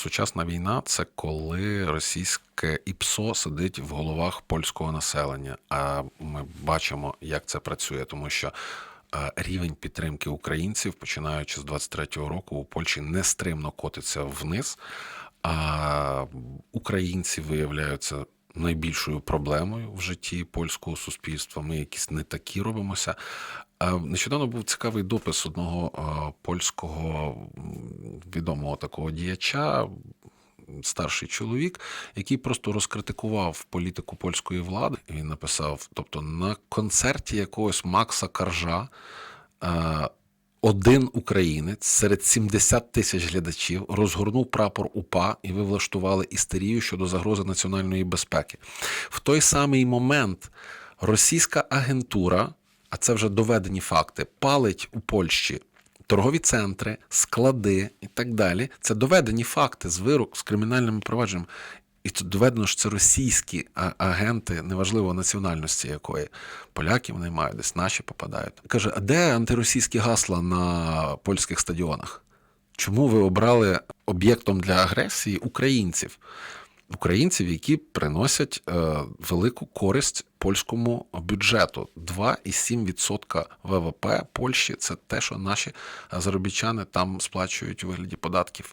Сучасна війна це коли російське ІПСО сидить в головах польського населення. А ми бачимо, як це працює, тому що е, рівень підтримки українців, починаючи з 23-го року, у Польщі нестримно котиться вниз. А українці виявляються найбільшою проблемою в житті польського суспільства. Ми якісь не такі робимося. Нещодавно був цікавий допис одного е, польського відомого такого діяча, старший чоловік, який просто розкритикував політику польської влади. Він написав: тобто, на концерті якогось Макса Каржа. е, Один українець серед 70 тисяч глядачів розгорнув прапор УПА, і ви влаштували істерію щодо загрози національної безпеки. В той самий момент російська агентура, а це вже доведені факти, палить у Польщі торгові центри, склади і так далі. Це доведені факти з вирок, з кримінальними провадженнями. І тут доведено, що це російські агенти, неважливо національності якої. Поляки вони мають, десь наші попадають. Каже, а де антиросійські гасла на польських стадіонах? Чому ви обрали об'єктом для агресії українців? Українців, які приносять е, велику користь польському бюджету. 2,7% ВВП Польщі це те, що наші заробітчани там сплачують у вигляді податків.